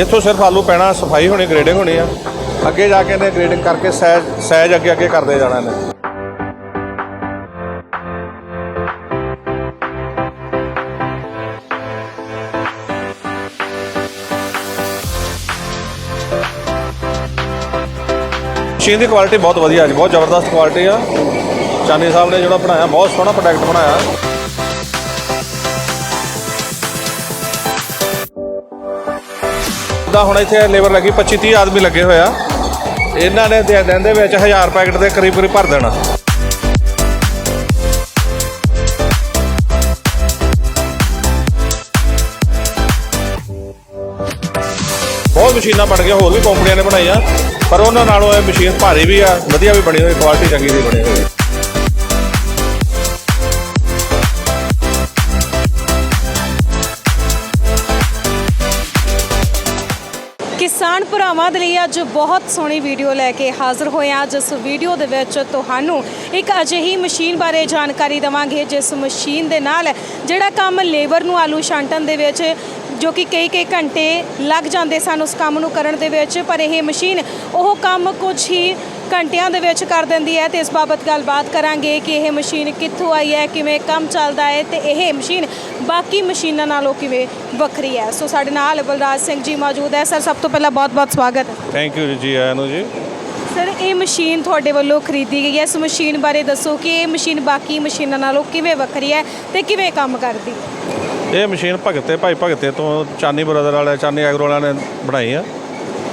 ਇੱਥੋਂ ਸਿਰਫ ਆਲੂ ਪੈਣਾ, ਸਫ਼ਾਈ ਹੋਣੀ ਗ੍ਰੇਡਿੰਗ ਹੋਣੀ ਆ। ਅੱਗੇ ਜਾ ਕੇ ਇਹਨੇ ਗ੍ਰੇਡਿੰਗ ਕਰਕੇ ਸਹਿਜ ਸਹਿਜ ਅੱਗੇ ਅੱਗੇ ਕਰਦੇ ਜਾਣਾ ਇਹਨੇ। ਮਸ਼ੀਨ ਦੀ ਕੁਆਲਿਟੀ ਬਹੁਤ ਵਧੀਆ ਜੀ, ਬਹੁਤ ਜ਼ਬਰਦਸਤ ਕੁਆਲਿਟੀ ਆ। ਚਾਨੀ ਸਾਹਿਬ ਨੇ ਜਿਹੜਾ ਬਣਾਇਆ, ਬਹੁਤ ਸੋਹਣਾ ਪ੍ਰੋਡਕਟ ਬਣਾਇਆ। ਦਾ ਹੁਣ ਇੱਥੇ ਲੇਬਰ ਲੱਗੀ 25 30 ਆਦਮੀ ਲੱਗੇ ਹੋਇਆ ਇਹਨਾਂ ਨੇ ਦੇ ਦਿਨ ਦੇ ਵਿੱਚ 1000 ਪੈਕਟ ਦੇ ਕਰੀਬ ਕਰੀਬ ਭਰ ਦੇਣਾ। ਬਹੁਤ ਮਸ਼ੀਨਾਂ ਬਣ ਗਈਆਂ, ਹੋਰ ਵੀ ਕੰਪਨੀਆਂ ਨੇ ਬਣਾਈਆਂ, ਪਰ ਉਹਨਾਂ ਨਾਲੋਂ ਇਹ ਮਸ਼ੀਨ ਭਾਰੀ ਵੀ ਆ, ਵਧੀਆ ਵੀ ਬਣੀ ਹੋਈ ਕੁਆਲਿਟੀ ਚੰਗੀ ਦੀ ਬਣੀ ਹੋਈ। ਭਰਾਵਾਂ ਦੇ ਲਈ ਅੱਜ ਬਹੁਤ ਸੋਹਣੀ ਵੀਡੀਓ ਲੈ ਕੇ ਹਾਜ਼ਰ ਹੋਏ ਹਾਂ। ਜਿਸ ਵੀਡੀਓ ਦੇ ਵਿੱਚ ਤੁਹਾਨੂੰ ਇੱਕ ਅਜਿਹੀ ਮਸ਼ੀਨ ਬਾਰੇ ਜਾਣਕਾਰੀ ਦਵਾਂਗੇ, ਜਿਸ ਮਸ਼ੀਨ ਦੇ ਨਾਲ ਜਿਹੜਾ ਕੰਮ ਲੇਬਰ ਨੂੰ ਆਲੂ ਛਾਂਟਣ ਦੇ ਵਿੱਚ ਜੋ ਕਿ ਕਈ ਕਈ ਘੰਟੇ ਲੱਗ ਜਾਂਦੇ ਸਨ ਉਸ ਕੰਮ ਨੂੰ ਕਰਨ ਦੇ ਵਿੱਚ ਪਰ ਇਹ ਮਸ਼ੀਨ ਉਹ ਕੰਮ ਕੁਝ ਹੀ ਘੰਟਿਆਂ ਦੇ ਵਿੱਚ ਕਰ ਦਿੰਦੀ ਹੈ ਤੇ ਇਸ ਬਾਬਤ ਗੱਲਬਾਤ ਕਰਾਂਗੇ ਕਿ ਇਹ ਮਸ਼ੀਨ ਕਿੱਥੋਂ ਆਈ ਹੈ ਕਿਵੇਂ ਕੰਮ ਚੱਲਦਾ ਹੈ ਤੇ ਇਹ ਮਸ਼ੀਨ ਬਾਕੀ ਮਸ਼ੀਨਾਂ ਨਾਲੋਂ ਕਿਵੇਂ ਵੱਖਰੀ ਹੈ। ਸੋ ਸਾਡੇ ਨਾਲ ਬਲਰਾਜ ਸਿੰਘ ਜੀ ਮੌਜੂਦ ਹੈ। ਸਰ ਸਭ ਤੋਂ ਪਹਿਲਾਂ ਬਹੁਤ-ਬਹੁਤ ਸਵਾਗਤ। ਹੈ ਥੈਂਕ ਯੂ ਜੀ ਆਇਆਂ ਨੂੰ ਜੀ। ਸਰ ਇਹ ਮਸ਼ੀਨ ਤੁਹਾਡੇ ਵੱਲੋਂ ਖਰੀਦੀ ਗਈ ਹੈ। ਇਸ ਮਸ਼ੀਨ ਬਾਰੇ ਦੱਸੋ ਕਿ ਇਹ ਮਸ਼ੀਨ ਬਾਕੀ ਮਸ਼ੀਨਾਂ ਨਾਲੋਂ ਕਿਵੇਂ ਵੱਖਰੀ ਹੈ ਤੇ ਕਿਵੇਂ ਕੰਮ ਕਰਦੀ ਹੈ? ਇਹ ਮਸ਼ੀਨ ਭਗਤੇ ਭਾਈ ਭਗਤੇ ਤੋਂ ਚਾਨੀ ਬ੍ਰਦਰ ਵਾਲੇ ਚਾਨੀ ਐਗਰੋ ਵਾਲਿਆਂ ਨੇ ਬਣਾਈ ਆ।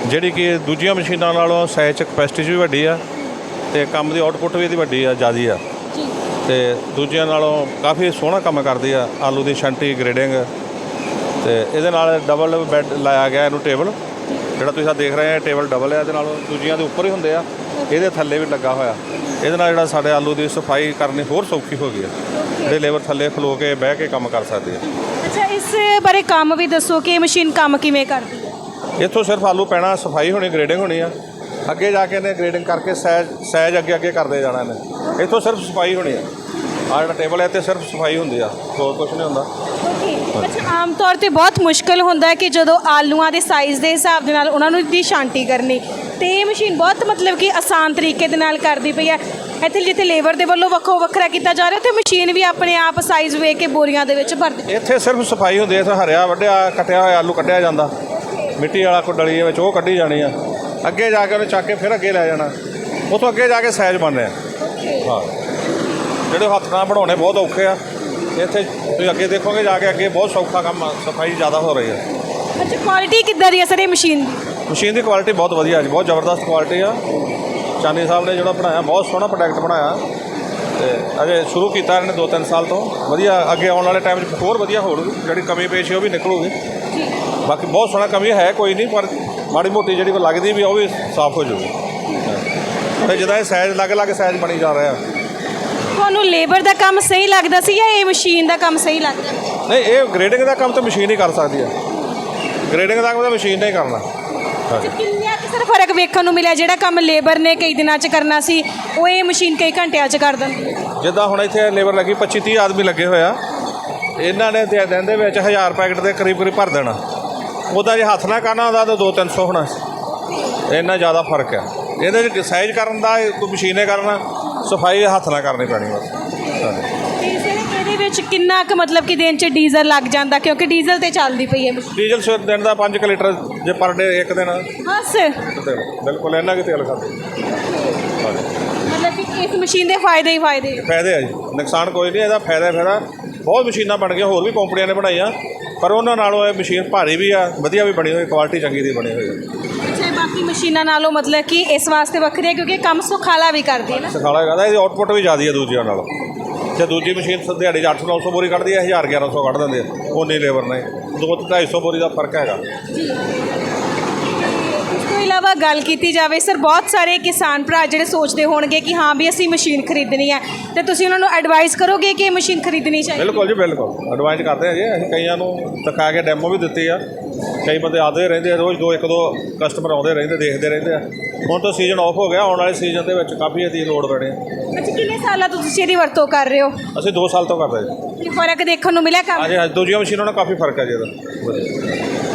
ਜਿਹੜੀ ਕਿ ਦੂਜੀਆਂ ਮਸ਼ੀਨਾਂ ਨਾਲੋਂ ਸਾਈਜ਼ ਚ ਕਪੈਸਿਟੀ ਵੀ ਵੱਡੀ ਆ ਤੇ ਕੰਮ ਦੀ ਆਊਟਪੁੱਟ ਵੀ ਇਹਦੀ ਵੱਡੀ ਆ ਜ਼ਿਆਦੀ ਆ। ਤੇ ਦੂਜਿਆਂ ਨਾਲੋਂ ਕਾਫੀ ਸੋਹਣਾ ਕੰਮ ਕਰਦੀ ਆ ਆਲੂ ਦੀ ਛੰਟੀ ਗ੍ਰੇਡਿੰਗ। ਤੇ ਇਹਦੇ ਨਾਲ ਡਬਲ ਬੈੱਡ ਲਾਇਆ ਗਿਆ ਇਹਨੂੰ ਟੇਬਲ। ਜਿਹੜਾ ਤੁਸੀਂ ਆ ਦੇਖ ਰਹੇ ਆ ਟੇਬਲ ਡਬਲ ਆ ਇਹਦੇ ਨਾਲ ਦੂਜੀਆਂ ਦੇ ਉੱਪਰ ਹੀ ਹੁੰਦੇ ਆ। ਇਹਦੇ ਥੱਲੇ ਵੀ ਲੱਗਾ ਹੋਇਆ। ਇਹਦੇ ਨਾਲ ਜਿਹੜਾ ਸਾਡੇ ਆਲੂ ਦੀ ਸਫ਼ਾਈ ਕਰਨੀ ਹੋਰ ਸੌਖੀ ਹੋ ਗਈ ਆ। ਜਿਹੜੇ ਲੇਬਰ ਥੱਲੇ ਖਲੋ ਕੇ ਬਹਿ ਕੇ ਕੰਮ ਕਰ ਸਕਦੇ ਆ। ਅੱਛਾ ਇਸ ਬਾਰੇ ਕੰਮ ਵੀ ਦੱਸੋ ਕਿ ਇਹ ਮਸ਼ੀਨ ਕੰਮ ਕਿਵੇਂ ਕਰਦੀ ਹੈ? ਇੱਥੋਂ ਸਿਰਫ ਆਲੂ ਪੈਣਾ ਸਫ਼ਾਈ ਹੋਣੀ ਗ੍ਰੇਡਿੰਗ ਹੋਣੀ ਆ। ਅੱਗੇ ਜਾ ਕੇ ਇਹਨੇ ਗ੍ਰੇਡਿੰਗ ਕਰਕੇ ਸਹਿਜ ਸਹਿਜ ਅੱਗੇ ਅੱਗੇ ਕਰਦੇ ਜਾਣਾ ਇਹਨੇ। ਇੱਥੋਂ ਸਿਰਫ ਸਫ਼ਾਈ ਹੋਣੀ ਆ। ਆ ਜਿਹੜਾ ਟੇਬਲ ਹੈ ਤੇ ਸਿਰਫ ਸਫ਼ਾਈ ਹੁੰਦੀ ਆ। ਹੋਰ ਕੁਝ ਨਹੀਂ ਹੁੰਦਾ। ਅੱਛਾ ਆਮ ਤੌਰ ਤੇ ਬਹੁਤ ਮੁਸ਼ਕਲ ਹੁੰਦਾ ਹੈ ਕਿ ਜਦੋਂ ਆਲੂਆਂ ਦੇ ਸਾਈਜ਼ ਦੇ ਹਿਸਾਬ ਦੇ ਨਾਲ ਉਹਨਾਂ ਨੂੰ ਦੀ ਛਾਂਟੀ ਕਰਨੀ। ਤੇ ਇਹ ਮਸ਼ੀਨ ਬਹੁਤ ਮਤਲਬ ਕਿ ਆਸਾਨ ਤਰੀਕੇ ਦੇ ਨਾਲ ਕਰਦੀ ਪਈ ਹੈ। ਇੱਥੇ ਜਿੱਥੇ ਲੇਬਰ ਦੇ ਵੱਲੋਂ ਵੱਖੋ ਵੱਖਰਾ ਕੀਤਾ ਜਾ ਰਿਹਾ ਤੇ ਮਸ਼ੀਨ ਵੀ ਆਪਣੇ ਆਪ ਸਾਈਜ਼ ਵੇਖ ਕੇ ਬੋਰੀਆਂ ਦੇ ਵਿੱਚ ਭਰ ਦਿੰਦੀ ਇੱਥੇ ਸਿਰਫ ਸਫ਼ਾਈ ਹੁੰਦੀ ਹੈ ਇੱਥੇ ਹਰਿਆ ਵੱਢਿਆ ਕੱਟਿਆ ਹੋਇਆ ਆਲੂ ਕੱਢਿਆ ਜਾਂਦਾ। ਮਿੱਟੀ ਵਾਲਾ ਕੋ ਡਲੀ ਵਿੱਚ ਉਹ ਕੱਢੀ ਜਾਣੀ ਆ। ਅੱਗੇ ਜਾ ਕੇ ਉਹਨੇ ਚੱਕ ਕੇ ਫਿਰ ਅੱਗੇ ਲੈ ਜਾਣਾ। ਉਥੋਂ ਅੱਗੇ ਜਾ ਕੇ ਸਾਈਜ਼ ਬਣਨੇ ਆ। ਹਾਂ। ਜਿਹੜੇ ਹੱਥ ਨਾਲ ਬਣਾਉਣੇ ਬਹੁਤ ਔਖੇ ਆ। ਇੱਥੇ ਤੁਸੀਂ ਅੱਗੇ ਦੇਖੋਗੇ ਜਾ ਕੇ ਅੱਗੇ ਬਹੁਤ ਸੌਖਾ ਕੰਮ ਸਫ਼ਾਈ ਜ਼ਿਆਦਾ ਹੋ ਰਹੀ ਆ। ਅੱਛਾ ਕੁਆਲਿਟੀ ਕਿੱਦਾਂ ਦੀ ਹੈ ਸਰ ਇਹ ਮਸ਼ੀਨ ਦੀ? ਮਸ਼ੀਨ ਦੀ ਕੁਆਲਿਟੀ ਬਹੁਤ ਵਧੀਆ ਜੀ ਬਹੁਤ ਜ਼ਬਰਦਸਤ ਕੁਆਲਿਟੀ ਆ। ਚਾਨੀ ਸਾਹਿਬ ਨੇ ਜਿਹੜਾ ਬਣਾਇਆ ਬਹੁਤ ਸੋਹਣਾ ਪ੍ਰੋਡਕਟ ਬਣਾਇਆ। ਤੇ ਅਜੇ ਸ਼ੁਰੂ ਕੀਤਾ ਇਹਨੇ 2-3 ਸਾਲ ਤੋਂ। ਵਧੀਆ ਅੱਗੇ ਆਉਣ ਵਾਲੇ ਟਾਈਮ 'ਚ ਹੋਰ ਵਧੀਆ ਹੋਊਗੀ ਜਿਹੜੀ ਕਮੀ ਪੇਸ਼ੀ ਉਹ ਵੀ ਨਿਕਲੂਗੀ। ਬਾਕੀ ਬਹੁਤ ਸੋਹਣਾ ਕਮੀ ਹੈ ਕੋਈ ਨਹੀਂ ਪਰ ਮਾੜੀ ਮੋਟੀ ਜਿਹੜੀ ਕੋ ਲੱਗਦੀ ਵੀ ਉਹ ਵੀ ਸਾਫ਼ ਹੋ ਜਾਊਗੀ। ਤੇ ਜਿਹਦਾ ਇਹ ਸਾਈਜ਼ ਅਲੱਗ-ਅਲੱਗ ਸਾਈਜ਼ ਬਣੀ ਜਾ ਰਿਹਾ। ਤੁਹਾਨੂੰ ਲੇਬਰ ਦਾ ਕੰਮ ਸਹੀ ਲੱਗਦਾ ਸੀ ਜਾਂ ਇਹ ਮਸ਼ੀਨ ਦਾ ਕੰਮ ਸਹੀ ਲੱਗਦਾ? ਨਹੀਂ ਇਹ ਗ੍ਰੇਡਿੰਗ ਦਾ ਕੰਮ ਤਾਂ ਮਸ਼ੀਨ ਹੀ ਕਰ ਸਕਦੀ ਹੈ। ਗ੍ਰੇਡਿੰਗ ਦਾ ਕੰਮ ਤਾਂ ਮਸ਼ੀਨ ਨੇ ਹੀ ਕਰਨਾ। ਹਾਂਜੀ। ਕਿੰਨਾ ਫ਼ਰਕ ਵੇਖਣ ਨੂੰ ਮਿਲਿਆ ਜਿਹੜਾ ਕੰਮ ਲੇਬਰ ਨੇ ਕਈ ਦਿਨਾਂ 'ਚ ਕਰਨਾ ਸੀ, ਉਹ ਇਹ ਮਸ਼ੀਨ ਕਈ ਘੰਟਿਆਂ 'ਚ ਕਰ ਦਿੰਦੀ। ਹੈ ਜਿੱਦਾਂ ਹੁਣ ਇੱਥੇ ਲੇਬਰ ਲੱਗੀ 25 30 ਆਦਮੀ ਲੱਗੇ ਹੋਇਆ ਇਹਨਾਂ ਨੇ ਤੇ ਦਿਨ ਦੇ ਵਿੱਚ 1000 ਪੈਕਟ ਦੇ ਕਰੀਬ ਕਰੀਬ ਭਰ ਦੇਣਾ। ਉਹਦਾ ਜੇ ਹੱਥ ਨਾਲ ਕਰਨਾ ਹੁੰਦਾ ਤਾਂ 2-300 ਹੋਣਾ। ਇੰਨਾ ਜ਼ਿਆਦਾ ਫ਼ਰਕ ਹੈ ਇਹਦੇ ਵਿੱਚ ਸਾਈਜ਼ ਕਰਨ ਦਾ, ਇਹ ਕੋਈ ਮਸ਼ੀਨੇ ਕਰਨਾ, ਸਫ਼ਾਈ ਹੱਥ ਨਾਲ ਕਰਨੀ ਪੈਣੀ ਬਸ ਹਾਂਜੀ। ਸਰ ਇਹਦੇ ਵਿੱਚ ਕਿੰਨਾ ਕੁ ਮਤਲਬ ਕਿ ਦਿਨ 'ਚ ਡੀਜ਼ਲ ਲੱਗ ਜਾਂਦਾ? ਕਿਉਂਕਿ ਡੀਜ਼ਲ ਤੇ ਚੱਲਦੀ ਪਈ ਹੈ ਮਸ਼ੀਨ ਡੀਜ਼ਲ ਸਵੇਰ ਦਿਨ ਦਾ 5 ਲੀਟਰ ਜੇ ਪਰ ਡੇ ਇੱਕ ਦਿਨ। ਸਰ ਤੇ ਬਿਲਕੁਲ ਇੰਨਾ ਕਿ ਤੇਲ ਖਾਂਦੇ ਹਾਂਜੀ ਮਤਲਬ ਕਿ ਇਸ ਮਸ਼ੀਨ ਦੇ ਫਾਇਦੇ ਹੀ ਫਾਇਦੇ। ਫਾਇਦੇ ਆ ਜੀ। ਨੁਕਸਾਨ ਕੋਈ ਨਹੀਂ ਇਹਦਾ ਫਾਇਦਾ ਹੀ ਫਾਇਦਾ। ਬਹੁਤ ਮਸ਼ੀਨਾਂ ਬਣ ਗਈਆਂ ਹੋਰ ਵੀ ਕੰਪਨੀਆਂ ਨੇ ਬਣਾਈਆਂ। ਪਰ ਉਹਨਾਂ ਨਾਲੋਂ ਇਹ ਮਸ਼ੀਨ ਭਾਰੀ ਵੀ ਆ ਵਧੀਆ ਵੀ ਬਣੀ ਹੋਈ ਕੁਆਲਿਟੀ ਚੰਗੀ ਦੀ ਬਣੀ ਹੋਈ ਹੈ ਅੱਛਾ ਬਾਕੀ ਮਸ਼ੀਨਾਂ ਨਾਲੋਂ ਮਤਲਬ ਕਿ ਇਸ ਵਾਸਤੇ ਵੱਖਰੀ ਹੈ ਕਿਉਂਕਿ ਇਹ ਕੰਮ ਸੁਖਾਲਾ ਵੀ ਕਰਦੀ ਹੈ ਨਾ। ਸਖਾਲਾ ਕਰਦਾ ਇਹਦੀ ਆਊਟਪੁੱਟ ਵੀ ਜ਼ਿਆਦੀ ਹੈ ਦੂਜੀਆਂ ਨਾਲੋਂ। ਜੇ ਦੂਜੀ ਮਸ਼ੀਨ ਦਿਹਾੜੀ 'ਚ 8-900 ਬੋਰੀ ਕੱਢਦੀ ਹੈ 1000 1100 ਕੱਢ ਦਿੰਦੇ ਆ। ਉਨੀ ਲੇਬਰ ਨੇ। ਦੋ ਤੋਂ 250 ਬੋਰੀ ਦਾ ਫ਼ਰਕ ਹੈਗਾ। ਇਸ ਤੋਂ ਇਲਾਵਾ ਗੱਲ ਕੀਤੀ ਜਾਵੇ ਸਰ ਬਹੁਤ ਸਾਰੇ ਕਿਸਾਨ ਭਰਾ ਜਿਹੜੇ ਸੋਚਦੇ ਹੋਣਗੇ ਕਿ ਹਾਂ ਵੀ ਅਸੀਂ ਮਸ਼ੀਨ ਖਰੀਦਣੀ ਹੈ ਤੇ ਤੁਸੀਂ ਉਹਨਾਂ ਨੂੰ ਐਡਵਾਈਸ ਕਰੋਗੇ ਕਿ ਇਹ ਮਸ਼ੀਨ ਖਰੀਦਣੀ ਚਾਹੀਦੀ ਬਿਲਕੁਲ ਜੀ ਬਿਲਕੁਲ। ਐਡਵਾਂਸ ਕਰਦੇ ਆ ਜੀ। ਅਸੀਂ ਕਈਆਂ ਨੂੰ ਦਿਖਾ ਕੇ ਡੈਮੋ ਵੀ ਦਿੱਤੀ ਆ। ਕਈ ਬੰਦੇ ਆਦੇ ਰਹਿੰਦੇ ਆ ਰੋਜ਼ ਦੋ ਇੱਕ ਦੋ ਕਸਟਮਰ ਆਉਂਦੇ ਰਹਿੰਦੇ ਦੇਖਦੇ ਰਹਿੰਦੇ ਆ ਹੁਣ ਤਾਂ ਸੀਜ਼ਨ ਆਫ ਹੋ ਗਿਆ ਆਉਣ ਵਾਲੇ ਸੀਜ਼ਨ ਦੇ ਵਿੱਚ ਕਾਫੀ ਇਹਦੀ ਲੋਡ ਪੈਣੀ ਆ। ਅੱਛਾ ਕਿੰਨੇ ਸਾਲਾਂ ਤੋਂ ਤੁਸੀਂ ਇਹਦੀ ਵਰਤੋਂ ਕਰ ਰਹੇ ਹੋ ਅਸੀਂ 2 ਸਾਲ ਤੋਂ ਕਰਦੇ ਜੀ ਕੀ ਫ਼ਰਕ ਦੇਖਣ ਨੂੰ ਮਿਲਿਆ ਕੰਮ ਹਾਂਜੀ ਹਾਂਜੀ ਦੂਜੀਆਂ ਮਸ਼ੀਨਾਂ ਨਾਲ ਕਾਫੀ ਫ਼ਰਕ ਹੈ ਜੀ ਇਹਦਾ।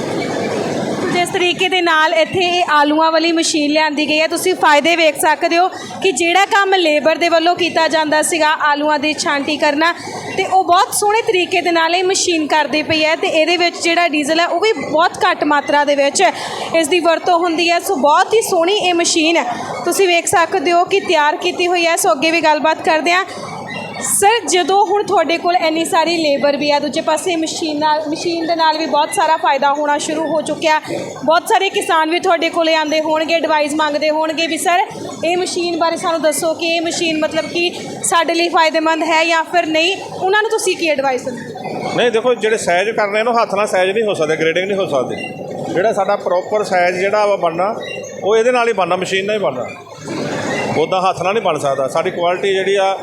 ਜਿਸ ਤਰੀਕੇ ਦੇ ਨਾਲ ਇੱਥੇ ਇਹ ਆਲੂਆਂ ਵਾਲੀ ਮਸ਼ੀਨ ਲਿਆਂਦੀ ਗਈ ਹੈ, ਤੁਸੀਂ ਫਾਇਦੇ ਵੇਖ ਸਕਦੇ ਹੋ ਕਿ ਜਿਹੜਾ ਕੰਮ ਲੇਬਰ ਦੇ ਵੱਲੋਂ ਕੀਤਾ ਜਾਂਦਾ ਸੀਗਾ ਆਲੂਆਂ ਦੀ ਛਾਂਟੀ ਕਰਨਾ, ਤੇ ਉਹ ਬਹੁਤ ਸੋਹਣੇ ਤਰੀਕੇ ਦੇ ਨਾਲ ਇਹ ਮਸ਼ੀਨ ਕਰਦੀ ਪਈ ਹੈ, ਤੇ ਇਹਦੇ ਵਿੱਚ ਜਿਹੜਾ ਡੀਜ਼ਲ ਹੈ ਉਹ ਵੀ ਬਹੁਤ ਘੱਟ ਮਾਤਰਾ ਦੇ ਵਿੱਚ ਇਸ ਦੀ ਵਰਤੋਂ ਹੁੰਦੀ ਹੈ। ਸੋ ਬਹੁਤ ਹੀ ਸੋਹਣੀ ਇਹ ਮਸ਼ੀਨ ਤੁਸੀਂ ਵੇਖ ਸਕਦੇ ਹੋ ਕਿ ਤਿਆਰ ਕੀਤੀ ਹੋਈ ਹੈ, ਸੋ ਅੱਗੇ ਵੀ ਗੱਲਬਾਤ ਕਰਦੇ ਹਾਂ। ਸਰ ਜਦੋਂ ਹੁਣ ਤੁਹਾਡੇ ਕੋਲ ਇੰਨੀ ਸਾਰੀ ਲੇਬਰ ਵੀ ਆ, ਦੂਜੇ ਪਾਸੇ ਮਸ਼ੀਨ ਨਾਲ, ਮਸ਼ੀਨ ਦੇ ਨਾਲ ਵੀ ਬਹੁਤ ਸਾਰਾ ਫਾਇਦਾ ਹੋਣਾ ਸ਼ੁਰੂ ਹੋ ਚੁੱਕਿਆ। ਬਹੁਤ ਸਾਰੇ ਕਿਸਾਨ ਵੀ ਤੁਹਾਡੇ ਕੋਲੇ ਆਉਂਦੇ ਹੋਣਗੇ ਐਡਵਾਈਸ ਮੰਗਦੇ ਹੋਣਗੇ ਵੀ ਸਰ ਇਹ ਮਸ਼ੀਨ ਬਾਰੇ ਸਾਨੂੰ ਦੱਸੋ ਕਿ ਇਹ ਮਸ਼ੀਨ ਮਤਲਬ ਕਿ ਸਾਡੇ ਲਈ ਫਾਇਦੇਮੰਦ ਹੈ ਜਾਂ ਫਿਰ ਨਹੀਂ? ਉਹਨਾਂ ਨੂੰ ਤੁਸੀਂ ਕੀ ਐਡਵਾਈਸ ਦਿੰਦੇ ਨਹੀਂ, ਦੇਖੋ, ਜਿਹੜੇ ਸਾਈਜ਼ ਕਰਨੇ ਨੂੰ ਹੱਥ ਨਾਲ ਸਾਈਜ਼ ਨਹੀਂ ਹੋ ਸਕਦੇ ਗ੍ਰੇਡਿੰਗ ਨਹੀਂ ਹੋ ਸਕਦੀ। ਜਿਹੜਾ ਸਾਡਾ ਪ੍ਰੋਪਰ ਸਾਈਜ਼ ਜਿਹੜਾ ਵਾ ਬਣਨਾ, ਉਹ ਇਹਦੇ ਨਾਲ ਹੀ ਬਣਨਾ, ਮਸ਼ੀਨ ਨਾਲ ਹੀ ਬਣਨਾ। ਉੱਦਾਂ ਹੱਥ ਨਾਲ ਨਹੀਂ ਬਣ ਸਕਦਾ। ਸਾਡੀ ਕੁਆਲਿਟੀ ਜਿਹੜੀ ਆ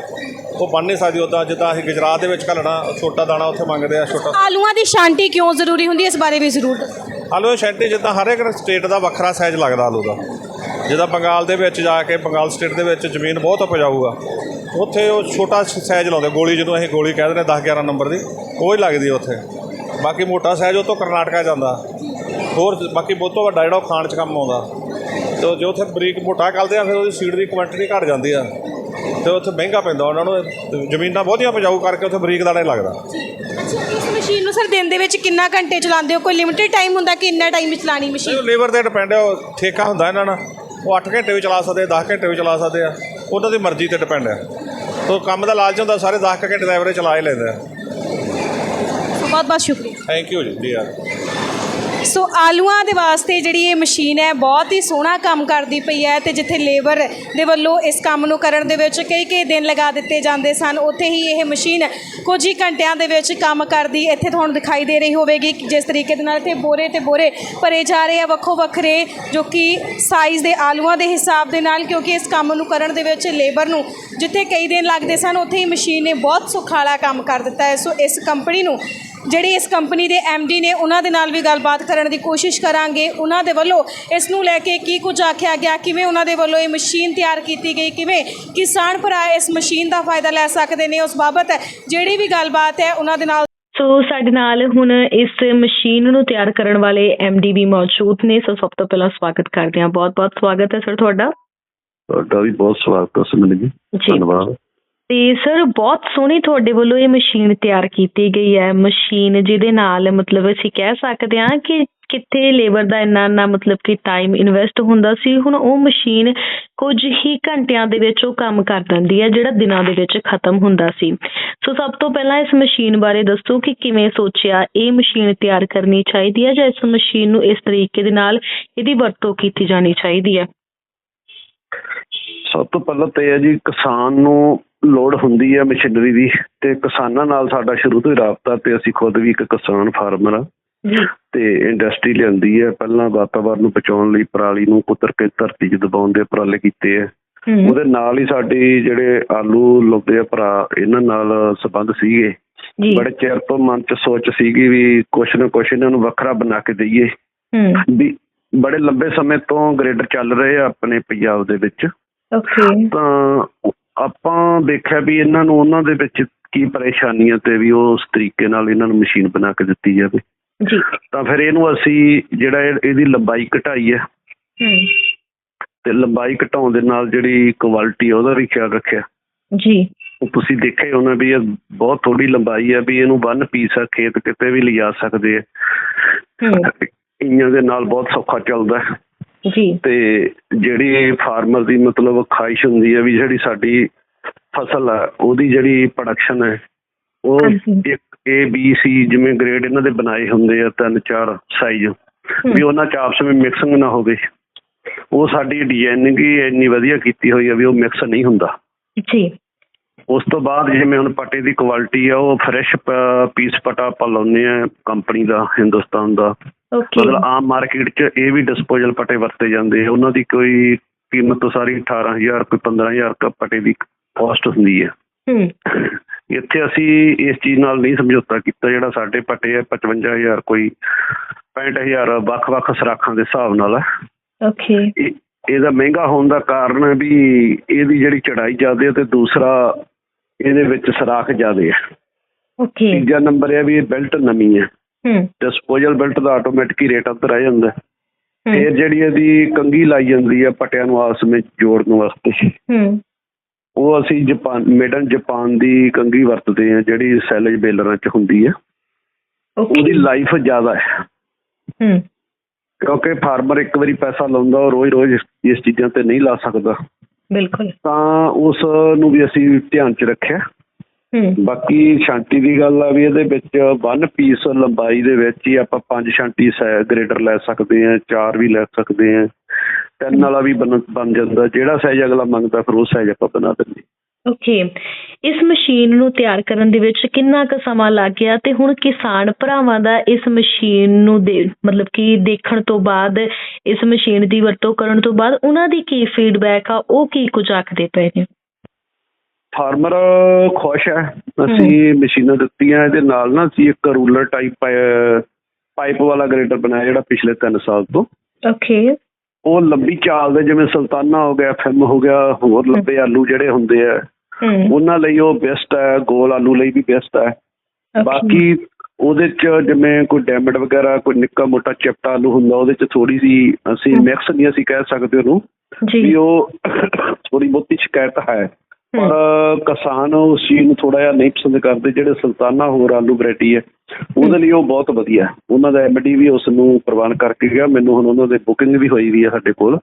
ਉਹ ਬਣ ਨਹੀਂ ਸਕਦੀ ਉੱਦਾਂ ਜਿੱਦਾਂ ਅਸੀਂ ਗੁਜਰਾਤ ਦੇ ਵਿੱਚ ਘੱਲਣਾ ਛੋਟਾ ਦਾਣਾ ਉੱਥੇ ਮੰਗਦੇ ਆ ਛੋਟਾ। ਆਲੂਆਂ ਦੀ ਛਾਂਟੀ ਕਿਉਂ ਜ਼ਰੂਰੀ ਹੁੰਦੀ ਹੈ? ਇਸ ਬਾਰੇ ਵੀ ਜ਼ਰੂਰ ਦੱਸੋ। ਆਲੂ ਸ਼ੈਂਟੀ ਜਿੱਦਾਂ ਹਰ ਇੱਕ ਸਟੇਟ ਦਾ ਵੱਖਰਾ ਸਾਈਜ਼ ਲੱਗਦਾ ਆਲੂ ਦਾ। ਜਿੱਦਾਂ ਬੰਗਾਲ ਦੇ ਵਿੱਚ ਜਾ ਕੇ ਬੰਗਾਲ ਸਟੇਟ ਦੇ ਵਿੱਚ ਜ਼ਮੀਨ ਬਹੁਤ ਉਪਜਾਊ ਆ ਉੱਥੇ ਉਹ ਛੋਟਾ ਸਾਈਜ਼ ਲਾਉਂਦੇ। ਗੋਲੀ ਜਿਹਨੂੰ ਅਸੀਂ ਗੋਲੀ ਕਹਿ ਦਿੰਦੇ 10 11 ਨੰਬਰ ਦੀ ਉਹ ਹੀ ਲੱਗਦੀ ਉੱਥੇ। ਬਾਕੀ ਮੋਟਾ ਸਾਈਜ਼ ਉਹ ਤੋਂ ਕਰਨਾਟਕਾ ਜਾਂਦਾ। ਹੋਰ ਬਾਕੀ ਬਹੁਤ ਤੋਂ ਵੱਡਾ ਜਿਹੜਾ ਉਹ ਖਾਣ 'ਚ ਕੰਮ ਆਉਂਦਾ। ਤੇ ਜੋ ਉੱਥੇ ਬਰੀਕ ਮੋਟਾ ਕਰਦੇ ਆ ਫਿਰ ਉਹਦੀ ਸੀਡ ਦੀ ਕੁਆਂਟੀਟੀ ਘਟ ਜਾਂਦੀ ਆ। ਤੇ ਉੱਥੇ ਮਹਿੰਗਾ ਪੈਂਦਾ ਉਹਨਾਂ ਨੂੰ ਤੇ ਜ਼ਮੀਨਾਂ ਬਹੁਤੀਆਂ ਉਪਜਾਊ ਕਰਕੇ ਉੱਥੇ ਬਰੀਕ ਦਾਣਾ ਲੱਗਦਾ। ਅੱਛਾ ਇਸ ਮਸ਼ੀਨ ਨੂੰ ਸਰ ਦਿਨ ਦੇ ਵਿੱਚ ਕਿੰਨਾ ਘੰਟੇ ਚਲਾਉਂਦੇ ਹੋ? ਕੋਈ ਲਿਮਿਟਿਡ ਟਾਈਮ ਹੁੰਦਾ ਕਿ ਇੰਨਾ ਟਾਈਮ ਵਿੱਚ ਚਲਾਣੀ ਮਸ਼ੀਨ? ਲੇਬਰ ਤੇ ਡਿਪੈਂਡ ਹੈ ਉਹ ਠੇਕਾ ਹੁੰਦਾ ਇਹਨਾਂ ਨਾਲ। ਉਹ 8 ਘੰਟੇ ਵੀ ਚਲਾ ਸਕਦੇ 10 ਘੰਟੇ ਵੀ ਚਲਾ ਸਕਦੇ ਆ। ਉਹਨਾਂ ਦੀ ਮਰਜ਼ੀ ਤੇ ਡਿਪੈਂਡ ਹੈ ਉਹ ਕੰਮ ਦਾ ਲਾਲਚ ਹੁੰਦਾ ਸਾਰੇ 10 ਕੁ ਘੰਟੇ ਦਾ ਐਵਰੇਜ ਚਲਾ ਹੀ ਲੈਂਦੇ ਆ। ਬਹੁਤ ਬਹੁਤ ਸ਼ੁਕਰੀਆ। ਥੈਂਕ ਯੂ ਜੀ ਜੀ ਯਾਰ ਸੋ ਆਲੂਆਂ ਦੇ ਵਾਸਤੇ ਜਿਹੜੀ ਇਹ ਮਸ਼ੀਨ ਹੈ, ਬਹੁਤ ਹੀ ਸੋਹਣਾ ਕੰਮ ਕਰਦੀ ਪਈ ਹੈ ਤੇ ਜਿੱਥੇ ਲੇਬਰ ਦੇ ਵੱਲੋਂ ਇਸ ਕੰਮ ਨੂੰ ਕਰਨ ਦੇ ਵਿੱਚ ਕਈ ਕਈ ਦਿਨ ਲਗਾ ਦਿੱਤੇ ਜਾਂਦੇ ਸਨ, ਉੱਥੇ ਹੀ ਇਹ ਮਸ਼ੀਨ ਕੁਝ ਹੀ ਘੰਟਿਆਂ ਦੇ ਵਿੱਚ ਕੰਮ ਕਰਦੀ ਇੱਥੇ ਤੁਹਾਨੂੰ ਦਿਖਾਈ ਦੇ ਰਹੀ ਹੋਵੇਗੀ ਕਿ ਜਿਸ ਤਰੀਕੇ ਦੇ ਨਾਲ ਇੱਥੇ ਬੋਰੇ ਤੇ ਬੋਰੇ ਭਰੇ ਜਾ ਰਹੇ ਆ, ਵੱਖੋ ਵੱਖਰੇ ਜੋ ਕਿ ਸਾਈਜ਼ ਦੇ ਆਲੂਆਂ ਦੇ ਹਿਸਾਬ ਦੇ ਨਾਲ ਕਿਉਂਕਿ ਇਸ ਕੰਮ ਨੂੰ ਕਰਨ ਦੇ ਵਿੱਚ ਲੇਬਰ ਨੂੰ ਜਿੱਥੇ ਕਈ ਦਿਨ ਲੱਗਦੇ ਸਨ, ਉੱਥੇ ਹੀ ਮਸ਼ੀਨ ਨੇ ਬਹੁਤ ਸੁਖਾਲਾ ਕੰਮ ਕਰ ਦਿੱਤਾ ਹੈ। ਸੋ ਇਸ ਕੰਪਨੀ ਨੂੰ ਜਿਹੜੀ ਇਸ ਕੰਪਨੀ ਦੇ ਡੀ ਨੇ ਉਹਨਾਂ ਦੇ ਨਾਲ ਵੀ ਗੱਲਬਾਤ ਕਰਨ ਦੀ ਕੋਸ਼ਿਸ਼ ਕਰਾਂਗੇ। ਉਹਨਾਂ ਦੇ ਵੱਲੋਂ ਇਸ ਨੂੰ ਲੈ ਕੇ ਕੀ ਕੁਝ ਆਖਿਆ ਗਿਆ ਕਿਵੇਂ ਉਹਨਾਂ ਦੇ ਵੱਲੋਂ ਇਹ ਮਸ਼ੀਨ ਤਿਆਰ ਕੀਤੀ ਗਈ ਕਿਵੇਂ ਕਿਸਾਨ ਭਰਾ ਇਸ ਮਸ਼ੀਨ ਦਾ ਫਾਇਦਾ ਲੈ ਸਕਦੇ ਨੇ ਉਸ ਬਾਬਤ ਜਿਹੜੀ ਵੀ ਗੱਲਬਾਤ ਹੈ ਉਹਨਾਂ ਦੇ ਨਾਲ ਸੋ ਸਾਡੇ ਨਾਲ ਹੁਣ ਇਸ ਮਸ਼ੀਨ ਨੂੰ ਤਿਆਰ ਕਰਨ ਵਾਲੇ ਡੀ ਵੀ ਮੌਜੂਦ ਨੇ। ਸੋ ਸਭ ਤੋਂ ਪਹਿਲਾਂ ਸਵਾਗਤ ਕਰਦੇ ਹਾਂ। ਬਹੁਤ ਬਹੁਤ ਸਵਾਗਤ ਹੈ ਸਰ ਤੁਹਾਡਾ। ਤੁਹਾਡਾ ਵੀ ਬਹੁਤ ਸਵਾਗਤ ਹੈ ਸੁਮਨ ਜੀ। ਧੰਨਵਾਦ। ਤੇ ਸਰ ਬਹੁਤ ਸੋਹਣੀ ਤੁਹਾਡੇ ਵੱਲੋਂ ਇਹ ਮਸ਼ੀਨ ਤਿਆਰ ਕੀਤੀ ਗਈ ਹੈ। ਮਸ਼ੀਨ ਜਿਹਦੇ ਨਾਲ ਮਤਲਬ ਅਸੀਂ ਕਹਿ ਸਕਦੇ ਹਾਂ ਕਿ ਕਿੱਥੇ ਲੇਬਰ ਦਾ ਇੰਨਾ ਇੰਨਾ ਮਤਲਬ ਕਿ ਟਾਈਮ ਇਨਵੈਸਟ ਹੁੰਦਾ ਸੀ, ਹੁਣ ਉਹ ਮਸ਼ੀਨ ਕੁਝ ਹੀ ਘੰਟਿਆਂ ਦੇ ਵਿੱਚ ਉਹ ਕੰਮ ਕਰ ਦਿੰਦੀ ਹੈ, ਜਿਹੜਾ ਦਿਨਾਂ ਦੇ ਵਿੱਚ ਖਤਮ ਹੁੰਦਾ ਸੀ। ਸੋ ਸਭ ਤੋਂ ਪਹਿਲਾਂ ਇਸ ਮਸ਼ੀਨ ਬਾਰੇ ਦੱਸੋ ਕਿ ਕਿਵੇਂ ਸੋਚਿਆ, ਇਹ ਮਸ਼ੀਨ ਤਿਆਰ ਕਰਨੀ ਚਾਹੀਦੀ ਹੈ ਜਾਂ ਇਸ ਮਸ਼ੀਨ ਨੂੰ ਇਸ ਤਰੀਕੇ ਦੇ ਨਾਲ ਇਹਦੀ ਵਰਤੋਂ ਕੀਤੀ ਜਾਣੀ ਚਾਹੀਦੀ ਹੈ? ਸਭ ਤੋਂ ਪਹਿਲਾਂ ਤਾਂ ਇਹ ਹੈ ਜੀ ਕਿਸਾਨ ਨੂੰ ਲੋੜ ਹੁੰਦੀ ਹੈ ਮਸ਼ੀਨਰੀ ਦੀ ਤੇ ਕਿਸਾਨਾਂ ਨਾਲ ਸਾਡਾ ਸ਼ੁਰੂ ਤੋਂ ਹੀ ਰਾਬਤਾ ਤੇ ਅਸੀਂ ਖੁਦ ਵੀ ਇੱਕ ਕਿਸਾਨ ਫਾਰਮਰ ਆ। ਤੇ ਇੰਡਸਟਰੀ ਲਿਆਂਦੀ ਹੈ ਪਹਿਲਾਂ ਵਾਤਾਵਰਨ ਨੂੰ ਬਚਾਉਣ ਲਈ ਪਰਾਲੀ ਨੂੰ ਕੁਤਰ ਕੇ ਧਰਤੀ 'ਚ ਦਬਾਉਣ ਦੇ ਉਪਰਾਲੇ ਕੀਤੇ ਆ। ਉਹਦੇ ਨਾਲ ਹੀ ਸਾਡੀ ਜਿਹੜੇ ਆਲੂ ਲਾਉਂਦੇ ਆ ਭਰਾ ਇਹਨਾਂ ਨਾਲ ਸੰਬੰਧ ਸੀਗੇ। ਬੜੇ ਚਿਰ ਤੋਂ ਮਨ 'ਚ ਸੋਚ ਸੀਗੀ ਵੀ ਕੁਛ ਨਾ ਕੁਛ ਇਹਨਾਂ ਨੂੰ ਵੱਖਰਾ ਬਣਾ ਕੇ ਦਈਏ। ਵੀ ਬੜੇ ਲੰਬੇ ਸਮੇਂ ਤੋਂ ਗ੍ਰੇਡਰ ਚੱਲ ਰਹੇ ਆ ਆਪਣੇ ਪੰਜਾਬ ਦੇ ਵਿੱਚ। ਓਕੇ ਤਾਂ ਆਪਾਂ ਦੇਖਿਆ ਵੀ ਇਹਨਾਂ ਨੂੰ ਉਹਨਾਂ ਦੇ ਵਿੱਚ ਕੀ ਪਰੇਸ਼ਾਨੀਆਂ ਤੇ ਵੀ ਉਸ ਤਰੀਕੇ ਨਾਲ ਇਹਨਾਂ ਨੂੰ ਮਸ਼ੀਨ ਬਣਾ ਕੇ ਦਿੱਤੀ ਜਾਵੇ। ਜੀ। ਤਾਂ ਫਿਰ ਇਹਨੂੰ ਅਸੀਂ ਜਿਹੜਾ ਇਹ- ਇਹਦੀ ਲੰਬਾਈ ਘਟਾਈ ਹੈ। ਹੂੰ। ਤੇ ਲੰਬਾਈ ਘਟਾਉਣ ਦੇ ਨਾਲ ਜਿਹੜੀ ਕੁਆਲਿਟੀ ਉਹਦਾ ਵੀ ਖਿਆਲ ਰੱਖਿਆ। ਜੀ। ਉਹ ਤੁਸੀਂ ਦੇਖਿਆ ਹੋਣਾ ਵੀ ਇਹ ਬਹੁਤ ਥੋੜੀ ਲੰਬਾਈ ਹੈ ਵੀ ਇਹਨੂੰ ਵਨ ਪੀਸ ਆ ਖੇਤ ਕਿਤੇ ਵੀ ਲਿਜਾ ਸਕਦੇ ਆ। ਹੂੰ। ਇੰਆਂ ਦੇ ਨਾਲ ਬਹੁਤ ਸੌਖਾ ਚੱਲਦਾ। ਹੈ ਜੀ। ਤੇ ਜਿਹੜੀ ਫਾਰਮਰ ਦੀ ਮਤਲਬ ਖਾਹਿਸ਼ ਹੁੰਦੀ ਹੈ ਵੀ ਜਿਹੜੀ ਸਾਡੀ ਫਸਲ ਹੈ ਉਹਦੀ ਜਿਹੜੀ ਪ੍ਰੋਡਕਸ਼ਨ ਹੈ ਉਹ। ਇੱਕ ਏ ਬੀ ਸੀ ਜਿਵੇਂ ਗ੍ਰੇਡ ਇਹਨਾਂ ਦੇ ਬਣਾਏ ਹੁੰਦੇ ਆ ਤਿੰਨ ਚਾਰ ਸਾਈਜ਼ ਵੀ ਉਹਨਾਂ ਚ ਆਪਸ ਵਿੱਚ ਮਿਕਸਿੰਗ ਨਾ ਹੋਵੇ। ਉਹ ਸਾਡੀ ਡਿਜ਼ਾਈਨਿੰਗ ਹੀ ਇੰਨੀ ਵਧੀਆ ਕੀਤੀ ਹੋਈ ਹੈ ਵੀ ਉਹ ਮਿਕਸ ਨਹੀਂ ਹੁੰਦਾ। ਜੀ। ਉਸ ਤੋਂ ਬਾਅਦ ਜਿਵੇਂ ਹੁਣ ਪੱਟੇ ਦੀ ਕੁਆਲਿਟੀ ਆ ਉਹ ਫਰੈਸ਼ ਪੀਸ ਪਟਾ ਆਪਾਂ ਲਾਉਂਦੇ ਆ ਕੰਪਨੀ ਦਾ ਹਿੰਦੁਸਤਾਨ ਦਾ। ਮਤਲਬ ਆਮ ਮਾਰਕੀਟ 'ਚ ਇਹ ਵੀ ਡਿਸਪੋਜ਼ਲ ਪਟੇ ਵਰਤੇ ਜਾਂਦੇ ਆ। ਉਹਨਾਂ ਦੀ ਕੋਈ ਕੀਮਤ ਤਾਂ ਸਾਰੀ 18000 ਕੋਈ 15000 ਕ ਪਟੇ ਦੀ ਕਾਸਟ ਹੁੰਦੀ ਹੈ ਹੂੰ। ਇੱਥੇ ਅਸੀਂ ਇਸ ਚੀਜ਼ ਨਾਲ ਨਹੀਂ ਸਮਝੌਤਾ ਕੀਤਾ ਜਿਹੜਾ ਸਾਡੇ ਪਟੇ ਆ 55000 ਕੋਈ 65000 ਵੱਖ-ਵੱਖ ਸਰਾਖਾਂ ਦੇ ਹਿਸਾਬ ਨਾਲ ਹੈ ਓਕੇ ਇਹ- ਇਹਦਾ ਮਹਿੰਗਾ ਹੋਣ ਦਾ ਕਾਰਨ ਹੈ ਵੀ ਇਹਦੀ ਜਿਹੜੀ ਚੜਾਈ ਜ਼ਿਆਦਾ ਹੈ ਤੇ ਦੂਸਰਾ ਇਹਦੇ ਵਿੱਚ ਸਰਾਖ ਜ਼ਿਆਦਾ ਹੈ ਓਕੇ ਤੀਜਾ ਨੰਬਰ ਇਹ ਹੈ ਵੀ ਇਹ ਬੈਲਟ ਨਵੀਂ ਹੂੰ ਡਿਸਪੋਜ਼ਲ ਬੈਲਟ ਦਾ ਆਟੋਮੈਟਿਕ ਹੀ ਰੇਟ ਅੰਦਰ ਆ ਜਾਂਦਾ। ਫਿਰ ਜਿਹੜੀ ਇਹਦੀ ਕੰਗੀ ਲਾਈ ਜਾਂਦੀ ਆ ਪਟਿਆਂ ਨੂੰ ਆਪਸ ਵਿੱਚ ਜੋੜਨ ਵਾਸਤੇ। ਉਹ ਅਸੀਂ ਜਾਪਾਨ ਮੇਡਨ ਜਾਪਾਨ ਦੀ ਕੰਗੀ ਵਰਤਦੇ ਆ ਜਿਹੜੀ ਸੈਲਜ ਬੇਲਰਾਂ 'ਚ ਹੁੰਦੀ ਆ। ਉਹਦੀ ਲਾਈਫ ਜ਼ਿਆਦਾ ਹੈ। ਕਿਉਂਕਿ ਫਾਰਮਰ ਇੱਕ ਵਾਰੀ ਪੈਸਾ ਲਾਉਂਦਾ ਉਹ ਰੋਜ਼-ਰੋਜ਼ ਇਸ- ਇਸ ਚੀਜ਼ਾਂ ਤੇ ਨਹੀਂ ਲਾ ਸਕਦਾ। ਬਿਲਕੁਲ। ਤਾਂ ਉਸ ਨੂੰ ਵੀ ਅਸੀਂ ਧਿਆਨ 'ਚ ਰੱਖਿਆ। ਬਾਕੀ ਸ਼ਾਂਤੀ ਦੀ ਗੱਲ ਆ ਵੀ ਇਹਦੇ ਵਿੱਚ ਵਨ ਪੀਸ ਲੰਬਾਈ ਦੇ ਵਿੱਚ ਹੀ ਆਪਾਂ ਪੰਜ ਸ਼ਾਂਤੀ ਗ੍ਰੇਡਰ ਲੈ ਸਕਦੇ ਆ ਚਾਰ ਵੀ ਲੈ ਸਕਦੇ ਆ ਤਿੰਨ ਵਾਲਾ ਵੀ ਬਣ ਬਣ ਜਾਂਦਾ। ਜਿਹੜਾ ਸਾਈਜ਼ ਅਗਲਾ ਮੰਗਦਾ ਫਿਰ ਉਹ ਸਾਈਜ਼ ਆਪਾਂ ਬਣਾ ਦਿੰਦੇ ਓਕੇ। ਇਸ ਮਸ਼ੀਨ ਨੂੰ ਤਿਆਰ ਕਰਨ ਦੇ ਵਿੱਚ ਕਿੰਨਾ ਕੁ ਸਮਾਂ ਲੱਗ ਗਿਆ ਤੇ ਹੁਣ ਕਿਸਾਨ ਭਰਾਵਾਂ ਦਾ ਇਸ ਮਸ਼ੀਨ ਨੂੰ ਦੇ ਮਤਲਬ ਕਿ ਦੇਖਣ ਤੋਂ ਬਾਅਦ ਇਸ ਮਸ਼ੀਨ ਦੀ ਵਰਤੋਂ ਕਰਨ ਤੋਂ ਬਾਅਦ ਉਹਨਾਂ ਦੀ ਕੀ ਫੀਡਬੈਕ ਆ ਉਹ ਕੀ ਕੁਝ ਆਖਦੇ ਪਏ ਨੇ? ਫਾਰਮਰ ਖੁਸ਼ ਹੈ। ਅਸੀਂ ਮਸ਼ੀਨਾਂ ਦਿੱਤੀਆਂ ਇਹਦੇ ਨਾਲ ਨਾ ਅਸੀਂ ਇੱਕ ਰੂਲਰ ਟਾਈਪ ਪਾਈਪ ਵਾਲਾ ਗ੍ਰੇਡਰ ਬਣਾਇਆ ਜਿਹੜਾ ਪਿਛਲੇ 3 ਸਾਲ ਤੋਂ। ਓਕੇ। ਉਹ ਲੰਬੀ ਚਾਲ ਦੇ ਜਿਵੇਂ ਸੁਲਤਾਨਾ ਹੋ ਗਿਆ ਫਿਮ ਹੋ ਗਿਆ ਹੋਰ ਲੰਬੇ ਆਲੂ ਜਿਹੜੇ ਹੁੰਦੇ ਆ ਉਹਨਾਂ ਲਈ ਉਹ ਬੈਸਟ ਹੈ ਗੋਲ ਆਲੂ ਲਈ ਵੀ ਬੈਸਟ ਹੈ। ਬਾਕੀ ਉਹਦੇ ਚ ਜਿਵੇਂ ਕੋਈ ਡੈਮਡ ਵਗੈਰਾ ਕੋਈ ਨਿੱਕਾ ਮੋਟਾ ਚਿਪਟਾ ਆਲੂ ਹੁੰਦਾ ਉਹਦੇ ਚ ਥੋੜੀ ਸੀ ਅਸੀਂ। ਮਿਕਸ ਨਹੀਂ ਅਸੀਂ ਕਹਿ ਸਕਦੇ ਉਹਨੂੰ ਵੀ ਜੀ ਉਹ ਥੋੜੀ ਬਹੁਤੀ ਸ਼ਿਕਾਇਤ ਹੈ। ਪਰ ਕਿਸਾਨ ਉਸ ਚੀਜ਼ ਨੂੰ ਥੋੜਾ ਜਿਹਾ ਨਹੀਂ ਪਸੰਦ ਕਰਦੇ ਜਿਹੜੇ ਸੁਲਤਾਨਾ ਹੋਰ ਆਲੂ ਵੈਰਾਈਟੀ ਹੈ ਉਹਦੇ ਲਈ ਉਹ ਬਹੁਤ ਵਧੀਆ। ਉਹਨਾਂ ਦਾ ਐਮਡੀ ਵੀ ਉਸ ਨੂੰ ਪ੍ਰਵਾਨ ਕਰਕੇ ਗਿਆ। ਮੈਨੂੰ ਹੁਣ ਉਹਨਾਂ ਦੇ ਬੁਕਿੰਗ ਵੀ ਹੋਈ ਵੀ ਹੈ ਸਾਡੇ ਕੋਲ।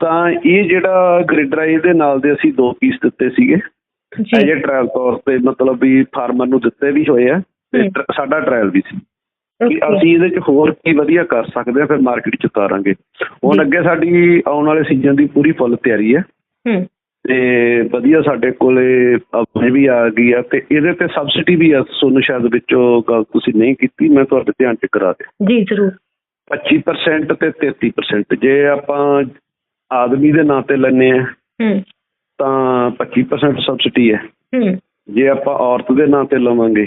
ਤਾਂ ਇਹ ਜਿਹੜਾ ਗ੍ਰਿਡਰ ਇਹਦੇ ਨਾਲ ਦੇ ਅਸੀਂ ਦੋ ਪੀਸ ਦਿੱਤੇ ਸੀਗੇ। ਜੀ। ਐਜੇ ਟ੍ਰਾਇਲ ਤੌਰ ਤੇ ਮਤਲਬ ਵੀ ਫਾਰਮਰ ਨੂੰ ਦਿੱਤੇ ਵੀ ਹੋਏ ਆ ਤੇ ਸਾਡਾ ਟ੍ਰਾਇਲ ਵੀ ਸੀ। ਕਿ ਅਸੀਂ ਇਹਦੇ ਚ ਹੋਰ ਕੀ ਵਧੀਆ ਕਰ ਸਕਦੇ ਆ ਫਿਰ ਮਾਰਕੀਟ ਚ ਉਤਾਰਾਂਗੇ। ਹੁਣ। ਅੱਗੇ ਸਾਡੀ ਆਉਣ ਵਾਲੇ ਸੀਜ਼ਨ ਦੀ ਪੂਰੀ ਫੁੱਲ ਤਿਆਰੀ ਹੂੰ। ਤੇ ਵਧੀਆ ਸਾਡੇ ਕੋਲੇ ਆਪਣੇ ਵੀ ਆ ਗਈ ਆ ਤੇ ਇਹਦੇ ਤੇ ਸਬਸਿਡੀ ਵੀ ਆ ਤੁਹਾਨੂੰ ਸ਼ਾਇਦ ਵਿੱਚੋਂ ਗੱਲ ਤੁਸੀਂ ਨਹੀਂ ਕੀਤੀ ਮੈਂ ਤੁਹਾਡੇ ਧਿਆਨ ਚ ਕਰਾ ਦਿਆਂ। ਜੀ ਜ਼ਰੂਰ। 25% ਤੇ 33% ਜੇ ਆਪਾਂ ਆਦਮੀ ਦੇ ਨਾਂ ਤੇ ਲੈਨੇ ਆ ਹੂੰ। ਤਾਂ 25% ਸਬਸਿਡੀ ਹੈ। ਹੂੰ। ਜੇ ਆਪਾਂ ਔਰਤ ਦੇ ਨਾਂ ਤੇ ਲਵਾਂਗੇ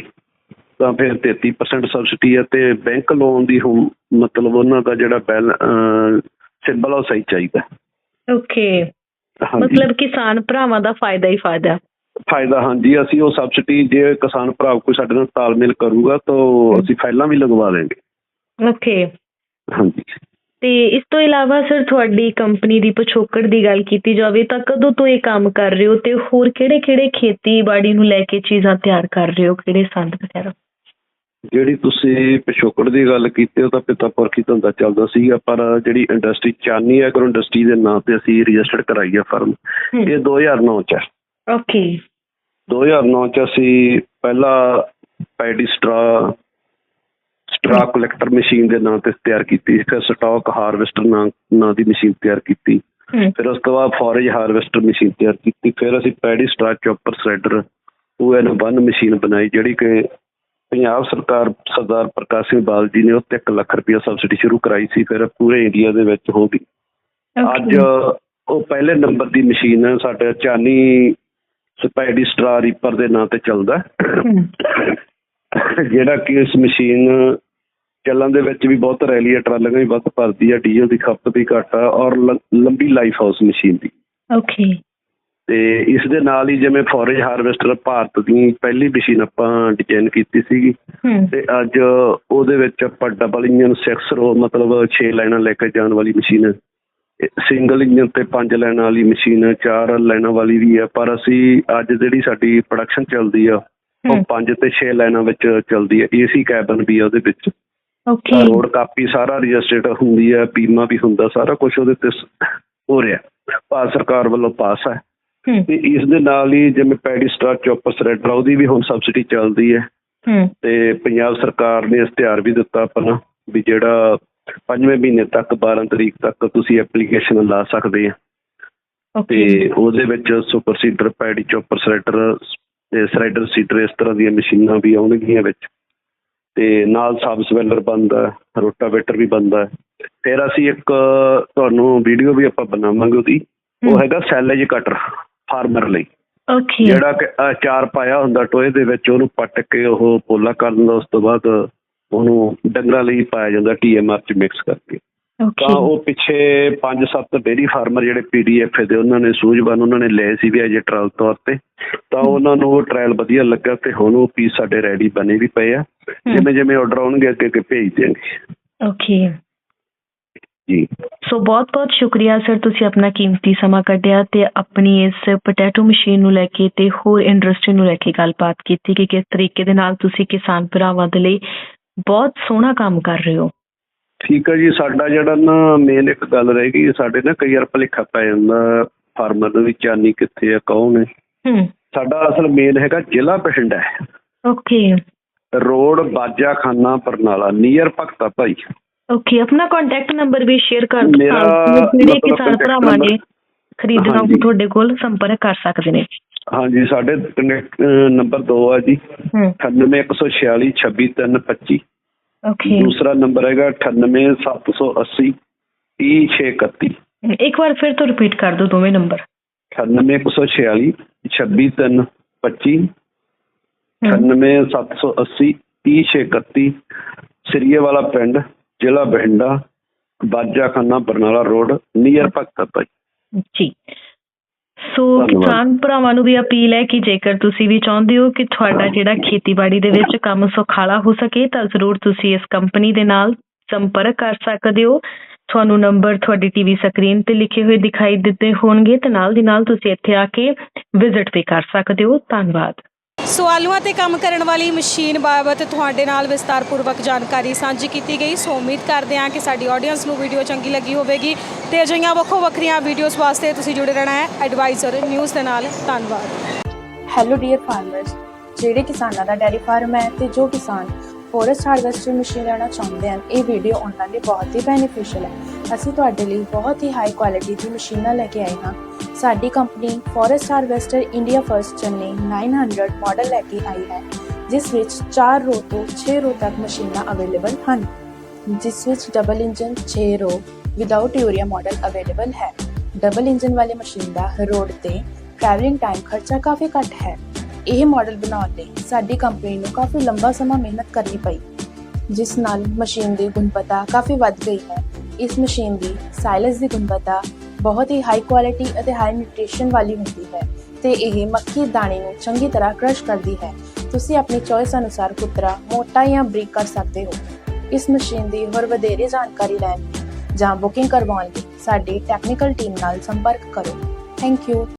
ਤਾਂ ਫਿਰ 33% ਸਬਸਿਡੀ ਹੈ ਤੇ ਬੈਂਕ ਲੋਨ ਦੀ ਮਤਲਬ ਉਹਨਾਂ ਦਾ ਜਿਹੜਾ ਬੈਲ ਸਿੰਬਲ ਉਹ ਸਹੀ ਚਾਹੀਦਾ। ਓਕੇ ਮਤਲਬ ਕਿਸਾਨ ਭਰਾਵਾਂ ਦਾ ਫਾਇਦਾ ਹੀ ਫਾਇਦਾ। ਫਾਇਦਾ ਹਾਂਜੀ। ਅਸੀਂ ਉਹ ਸਬਸਿਡੀ ਜੇ ਕਿਸਾਨ ਭਰਾ ਕੋਈ ਸਾਡੇ ਨਾਲ ਤਾਲਮੇਲ ਕਰੂਗਾ ਤਾਂ ਅਸੀਂ ਫਾਈਲਾਂ ਵੀ ਲਗਵਾ ਦੇਂਗੇ ਓਕੇ। ਹਾਂਜੀ। ਤੇ ਇਸ ਤੋਂ ਇਲਾਵਾ ਸਰ ਤੁਹਾਡੀ ਕੰਪਨੀ ਦੀ ਪਿਛੋਕੜ ਦੀ ਗੱਲ ਕੀਤੀ ਜਾਵੇ ਤਾਂ ਕਦੋਂ ਤੋਂ ਇਹ ਕੰਮ ਕਰ ਰਹੇ ਹੋ ਤੇ ਹੋਰ ਕਿਹੜੇ-ਕਿਹੜੇ ਖੇਤੀਬਾੜੀ ਨੂੰ ਲੈ ਕੇ ਚੀਜ਼ਾਂ ਤਿਆਰ ਕਰ ਰਹੇ ਹੋ? ਕਿਹੜੇ ਸੰਦ ਵਗੈਰਾ? ਜਿਹੜੀ ਤੁਸੀਂ ਪਿਛੋਕੜ ਦੀ ਗੱਲ ਕੀਤੀ ਉਹ ਤਾਂ ਪਿਤਾ ਪੁਰਖੀ ਧੰਦਾ ਚੱਲਦਾ ਸੀਗਾ ਪਰ ਜਿਹੜੀ ਇੰਡਸਟਰੀ ਚਾਨੀ ਐਗਰੋ ਇੰਡਸਟਰੀ ਦੇ ਨਾਂ ਤੇ ਅਸੀਂ ਰਜਿਸਟਰਡ ਕਰਾਈ ਆ ਫਰਮ ਇਹ 2009 ਚ ਓਕੇ। 2009 ਚ ਅਸੀਂ ਪਹਿਲਾ paddy straw straw collector machine ਦੇ ਨਾਂ ਤੇ ਤਿਆਰ ਕੀਤੀ ਫਿਰ ਸਟਾਕ ਹਾਰਵੈਸਟਰ ਨਾਂ ਦੀ ਮਸ਼ੀਨ ਤਿਆਰ ਕੀਤੀ ਫਿਰ ਉਸ ਤੋਂ ਬਾਅਦ ਫੋਰੇਜ ਹਾਰਵੈਸਟਰ ਮਸ਼ੀਨ ਤਿਆਰ ਕੀਤੀ ਫਿਰ ਅਸੀਂ ਪੈਡੀ ਸਟਰਾ ਚੌਪਰ ਸਲਾਈਡਰ ਉਹ ਐਨ ਵਨ ਮਸ਼ੀਨ ਬਣਾਈ ਜਿਹੜੀ ਕਿ ਪੰਜਾਬ ਸਰਕਾਰ ਸਰਦਾਰ ਪ੍ਰਕਾਸ਼ ਸਿੰਘ ਬਾਦਲ ਜੀ ਨੇ ਉਹ ਤੇ 1 ਲੱਖ ਰੁਪਏ ਸਬਸਿਡੀ ਸ਼ੁਰੂ ਕਰਾਈ ਸੀ ਫਿਰ ਪੂਰੇ ਇੰਡੀਆ ਦੇ ਵਿੱਚ ਹੋ ਗਈ। ਅੱਜ ਉਹ ਪਹਿਲੇ ਨੰਬਰ ਦੀ ਮਸ਼ੀਨ ਹੈ ਸਾਡੇ ਚਾਨੀ ਸਪਾਈਡੀ ਸਟਰਾ ਰੀਪਰ ਦੇ ਨਾਂ ਤੇ ਚੱਲਦਾ। ਜਿਹੜਾ ਕਿ ਇਸ ਮਸ਼ੀਨ ਚੱਲਣ ਦੇ ਵਿੱਚ ਵੀ ਬਹੁਤ ਰੈਲੀ ਟਰਾਲੀਆਂ ਵੀ ਬਹੁਤ ਭਰਦੀ ਹੈ ਡੀਜ਼ਲ ਦੀ ਖਪਤ ਵੀ ਘੱਟ ਆ ਔਰ ਲੰਬੀ ਲਾਈਫ ਆ ਉਸ ਮਸ਼ੀਨ ਦੀ। ਓਕੇ ਤੇ ਇਸ ਦੇ ਨਾਲ ਹੀ ਜਿਵੇਂ ਫੋਰੇਜ ਹਾਰਵੈਸਟਰ ਭਾਰਤ ਦੀ ਪਹਿਲੀ ਮਸ਼ੀਨ ਆਪਾਂ ਡਿਜ਼ਾਈਨ ਕੀਤੀ ਸੀਗੀ ਤੇ ਅੱਜ ਉਹਦੇ ਵਿੱਚ ਆਪਾਂ ਡਬਲ ਇੰਜਨ 6 ਰੋ ਮਤਲਬ 6 ਲਾਈਨਾਂ ਲੈ ਕੇ ਜਾਣ ਵਾਲੀ ਮਸ਼ੀਨ ਸਿੰਗਲ ਇੰਜਨ ਤੇ 5 ਲਾਈਨਾਂ ਵਾਲੀ ਮਸ਼ੀਨ ਚਾਰ ਲਾਈਨਾਂ ਵਾਲੀ ਵੀ ਹੈ ਪਰ ਅਸੀਂ ਅੱਜ ਜਿਹੜੀ ਸਾਡੀ ਪ੍ਰੋਡਕਸ਼ਨ ਚੱਲਦੀ ਆ ਉਹ। 5 ਤੇ 6 ਲਾਈਨਾਂ ਵਿੱਚ ਚੱਲਦੀ ਹੈ ਏਸੀ ਕੈਬਨ ਵੀ ਆ ਉਹਦੇ ਵਿੱਚ। ਓਕੇ ਰੋਡ ਕਾਪੀ ਸਾਰਾ ਰਜਿਸਟਰਡ ਹੁੰਦੀ ਹੈ ਬੀਮਾ ਵੀ ਹੁੰਦਾ ਸਾਰਾ ਕੁਝ ਉਹਦੇ ਤੇ ਹੋ ਰਿਹਾ। ਭਾਰਤ ਸਰਕਾਰ ਵੱਲੋਂ ਪਾਸ ਹੂੰ। ਤੇ ਇਸ ਦੇ ਨਾਲ ਹੀ ਜਿਵੇਂ ਪੈਡੀ ਸਟਾਰ ਚੌਪਰ ਸਰੈਡਰ ਉਹਦੀ ਵੀ ਹੁਣ ਸਬਸਿਡੀ ਚੱਲਦੀ ਹੈ। ਤੇ ਪੰਜਾਬ ਸਰਕਾਰ ਨੇ ਇਸ਼ਤਿਹਾਰ ਵੀ ਦਿੱਤਾ ਆਪਣਾ ਵੀ ਜਿਹੜਾ ਪੰਜਵੇਂ ਮਹੀਨੇ ਤੱਕ 12 ਤਰੀਕ ਤੱਕ ਤੁਸੀਂ ਐਪਲੀਕੇਸ਼ਨ ਲਾ ਸਕਦੇ ਆ। ਤੇ ਉਹਦੇ ਵਿੱਚ super seeder paddy chopper shredder ਤੇ ਸਰਾਈਡਰ ਸੀਡਰ ਇਸ ਤਰ੍ਹਾਂ ਦੀਆਂ ਮਸ਼ੀਨਾਂ ਵੀ ਆਉਣਗੀਆਂ ਵਿੱਚ। ਤੇ ਨਾਲ ਸਬ ਸਵੈਲਰ ਬੰਦਾ ਰੋਟਾਵੇਟਰ ਵੀ ਬੰਦਾ ਫਿਰ ਅਸੀਂ ਇੱਕ ਤੁਹਾਨੂੰ ਵੀਡੀਓ ਵੀ ਆਪਾਂ ਬਣਾਵਾਂਗੇ ਉਹਦੀ। ਉਹ। ਹੈਗਾ ਸੈਲੇਜ ਕਟਰ। ਫਾਰਮਰ ਲਈ। ਓਕੇ ਜਿਹੜਾ ਕਿ ਅਚਾਰ ਪਾਇਆ ਹੁੰਦਾ ਟੋਏ ਦੇ ਵਿੱਚ ਉਹਨੂੰ ਪੱਟ ਕੇ ਉਹ ਪੋਲਾ ਕਰ ਦਿੰਦਾ ਉਸ ਤੋਂ ਬਾਅਦ ਉਹਨੂੰ ਡੰਗਰਾਂ ਲਈ ਪਾਇਆ ਜਾਂਦਾ ਟੀਐਮਆਰ ਚ ਮਿਕਸ ਕਰਕੇ। ਤਾਂ ਉਹ ਪਿੱਛੇ 5-7 ਡੇਰੀ ਫਾਰਮਰ ਜਿਹੜੇ ਪੀਡੀਐਫ ਦੇ ਉਹਨਾਂ ਨੇ ਸੂਝਵਾਨ ਉਹਨਾਂ ਨੇ ਲਏ ਸੀ ਵੀ ਅਜੇ ਟ੍ਰਾਇਲ ਤੌਰ ਤੇ। ਤਾਂ ਉਹਨਾਂ ਨੂੰ ਉਹ ਟ੍ਰਾਇਲ ਵਧੀਆ ਲੱਗਾ ਤੇ ਹੁਣ ਉਹ ਪੀਸ ਸਾਡੇ ਰੈਡੀ ਬਣੇ ਵੀ ਪਏ ਆ। ਜਿਵੇਂ ਜਿਵੇਂ ਆਰਡਰ ਆਉਣਗੇ ਅੱਗੇ ਅੱਗੇ ਭੇਜ ਦਿਆਂਗੇ। ਓਕੇ ਜੀ। ਸੋ ਬਹੁਤ-ਬਹੁਤ ਸ਼ੁਕਰੀਆ ਸਰ ਤੁਸੀਂ ਆਪਣਾ ਕੀਮਤੀ ਸਮਾਂ ਕੱਢਿਆ ਤੇ ਆਪਣੀ ਇਸ ਪੋਟੈਟੋ ਮਸ਼ੀਨ ਨੂੰ ਲੈ ਕੇ ਤੇ ਹੋਰ ਇੰਡਸਟਰੀ ਨੂੰ ਲੈ ਕੇ ਗੱਲਬਾਤ ਕੀਤੀ ਕਿ ਕਿਸ ਤਰੀਕੇ ਦੇ ਨਾਲ ਤੁਸੀਂ ਕਿਸਾਨ ਭਰਾਵਾਂ ਦੇ ਲਈ ਬਹੁਤ ਸੋਹਣਾ ਕੰਮ ਕਰ ਰਹੇ ਹੋ। ਠੀਕ ਹੈ ਜੀ ਸਾਡਾ ਜਿਹੜਾ ਨਾ ਮੇਨ ਇੱਕ ਗੱਲ ਰਹਿ ਗਈ ਸਾਡੇ ਨਾ ਕਈ ਵਾਰ ਭੁਲੇਖਾ ਪੈ ਜਾਂਦਾ ਫਾਰਮਰ ਨੂੰ ਵੀ ਚਾਨੀ ਕਿੱਥੇ ਆ ਕੌਣ ਹੈ ਹੂੰ। ਸਾਡਾ ਅਸਲ ਮੇਨ ਹੈਗਾ ਜ਼ਿਲ੍ਹਾ ਬਠਿੰਡਾ ਹੈ। ਓਕੇ ਰੋਡ ਬਾਜਾ ਖਾਨਾ ਬਰਨਾਲਾ ਨੀਅਰ ਭਗਤਾ ਭਾਈ। ਓਕੇ ਆਪਣਾ ਕੰਟੈਕਟ ਨੰਬਰ ਵੀ ਸ਼ੇਅਰ ਕਰ ਦਿਓ ਮੇਰਾ ਤਾਂ ਜੋ ਜਿਹੜੇ ਮਤਲਬ ਕਿਸਾਨ contact ਭਰਾਵਾਂ ਨੇ number- ਖਰੀਦਣਾ ਹਾਂਜੀ। ਉਹ ਤੁਹਾਡੇ ਕੋਲ ਸੰਪਰਕ ਕਰ ਸਕਦੇ ਨੇ। ਹਾਂਜੀ ਸਾਡੇ ਕਨੈਕਟ ਨੰਬਰ 2 ਆ ਜੀ। ਹੂੰ। 98146 26325 ਓਕੇ ਦੂਸਰਾ ਨੰਬਰ ਹੈਗਾ 98780 30631 ਇੱਕ ਵਾਰ ਫਿਰ ਤੋਂ ਰਿਪੀਟ ਕਰ ਦਿਓ ਦੋਵੇਂ ਨੰਬਰ 98146 26325 98780 30631 ਸਰੀਏ ਵਾਲਾ ਪਿੰਡ ਜ਼ਿਲ੍ਹਾ ਬਠਿੰਡਾ ਬਾਜਾ ਖਾਨਾ ਬਰਨਾਲਾ ਰੋਡ ਨੀਅਰ ਭਗਤਾ ਭਾਈ। ਜੀ। ਸੋ। ਕਿਸਾਨ ਭਰਾਵਾਂ ਨੂੰ ਵੀ ਅਪੀਲ ਹੈ ਕਿ ਜੇਕਰ ਤੁਸੀਂ ਵੀ ਚਾਹੁੰਦੇ ਹੋ ਕਿ ਤੁਹਾਡਾ ਜਿਹੜਾ ਖੇਤੀਬਾੜੀ ਦੇ ਵਿੱਚ ਕੰਮ ਸੁਖਾਲਾ ਹੋ ਸਕੇ ਤਾਂ ਜ਼ਰੂਰ ਤੁਸੀਂ ਇਸ ਕੰਪਨੀ ਦੇ ਨਾਲ ਸੰਪਰਕ ਕਰ ਸਕਦੇ ਹੋ। ਤੁਹਾਨੂੰ ਨੰਬਰ ਤੁਹਾਡੀ ਟੀਵੀ ਸਕਰੀਨ ਤੇ ਲਿਖੇ ਹੋਏ ਦਿਖਾਈ ਦਿੱਤੇ ਹੋਣਗੇ ਤੇ ਨਾਲ ਦੀ ਨਾਲ ਤੁਸੀਂ ਇੱਥੇ ਆ ਕੇ ਵਿਜ਼ਿਟ ਵੀ ਕਰ ਸਕਦੇ ਹੋ। ਧੰਨਵਾਦ। ਸੋ ਆਲੂਆਂ ਤੇ ਕੰਮ ਕਰਨ ਵਾਲੀ ਮਸ਼ੀਨ ਬਾਬਤ ਤੁਹਾਡੇ ਨਾਲ ਵਿਸਤਾਰਪੂਰਵਕ ਜਾਣਕਾਰੀ ਸਾਂਝੀ ਕੀਤੀ ਗਈ। ਸੋ ਉਮੀਦ ਕਰਦੇ ਹਾਂ ਕਿ ਸਾਡੀ ਆਡੀਅנס ਨੂੰ ਵੀਡੀਓ ਚੰਗੀ ਲੱਗੀ ਹੋਵੇਗੀ। ਤੇ ਅਜਿਹੀਆਂ ਵੱਖੋ ਵੱਖਰੀਆਂ ਵੀਡੀਓਜ਼ ਵਾਸਤੇ ਤੁਸੀਂ ਜੁੜੇ ਰਹਿਣਾ ਹੈ ਐਡਵਾਈਜ਼ਰ ਨਿਊਜ਼ ਦੇ ਨਾਲ। ਧੰਨਵਾਦ। ਹੈਲੋ ਡੀਅਰ ਫਾਰਮਰਸ ਜਿਹੜੇ ਕਿਸਾਨਾਂ ਦਾ ਡੈਰੀ ਫਾਰਮ ਹੈ ਤੇ ਜੋ ਕਿਸਾਨ ਫੋਰੈਸਟ ਹਾਰਵੈਸਟਰ ਮਸ਼ੀਨ ਲੈਣਾ ਚਾਹੁੰਦੇ ਹਨ, ਇਹ ਵੀਡੀਓ ਉਹਨਾਂ ਲਈ ਬਹੁਤ ਹੀ ਬੈਨੀਫੀਸ਼ੀਅਲ ਹੈ। ਅਸੀਂ ਤੁਹਾਡੇ ਲਈ ਬਹੁਤ ਹੀ ਹਾਈ ਕੁਆਲਿਟੀ ਦੀ ਮਸ਼ੀਨਾਂ ਲੈ ਕੇ ਆਏ ਹਾਂ। ਸਾਡੀ company forest harvester India first Channi 900 model ਲੈ ਕੇ ਆਈ ਹੈ, ਜਿਸ ਵਿੱਚ 4 ਰੋ ਤੋਂ 6 ਰੋ ਤੱਕ ਮਸ਼ੀਨਾਂ ਅਵੇਲੇਬਲ ਹਨ, ਜਿਸ ਵਿੱਚ double engine 6 row without urea model available ਹੈ। ਡਬਲ ਇੰਜਨ ਵਾਲੀ ਮਸ਼ੀਨ ਦਾ ਰੋਡ ਤੇ ਟਰੈਵਲਿੰਗ ਟਾਈਮ ਖਰਚਾ ਕਾਫੀ ਘੱਟ ਹੈ। ਇਹ ਮਾਡਲ ਬਣਾਉਣ ਲਈ ਸਾਡੀ ਕੰਪਨੀ ਨੂੰ ਕਾਫੀ ਲੰਬਾ ਸਮਾਂ ਮਿਹਨਤ ਕਰਨੀ ਪਈ, ਜਿਸ ਨਾਲ ਮਸ਼ੀਨ ਦੀ ਗੁਣਵੱਤਾ ਕਾਫੀ ਵੱਧ ਗਈ ਹੈ। ਇਸ ਮਸ਼ੀਨ ਦੀ ਸਾਇਲਸ ਦੀ ਗੁਣਵੱਤਾ ਬਹੁਤ ਹੀ ਹਾਈ ਕੁਆਲਿਟੀ ਅਤੇ ਹਾਈ ਨਿਊਟ੍ਰੀਸ਼ਨ ਵਾਲੀ ਹੁੰਦੀ ਹੈ ਤੇ ਇਹ ਮੱਕੀ ਦਾਣੇ ਨੂੰ ਚੰਗੀ ਤਰ੍ਹਾਂ ਕ੍ਰਸ਼ ਕਰਦੀ ਹੈ। ਤੁਸੀਂ ਆਪਣੀ ਚੋਇਸ ਅਨੁਸਾਰ ਕੁਤਰਾ, ਮੋਟਾ ਜਾਂ ਬਰੀਕ ਕਰ ਸਕਦੇ ਹੋ। ਇਸ ਮਸ਼ੀਨ ਦੀ ਹੋਰ ਵਧੇਰੇ ਜਾਣਕਾਰੀ ਲੈਣ ਲਈ ਜਾਂ ਬੁਕਿੰਗ ਕਰਵਾਉਣ ਲਈ ਸਾਡੀ ਟੈਕਨੀਕਲ ਟੀਮ ਨਾਲ ਸੰਪਰਕ ਕਰੋ। Thank you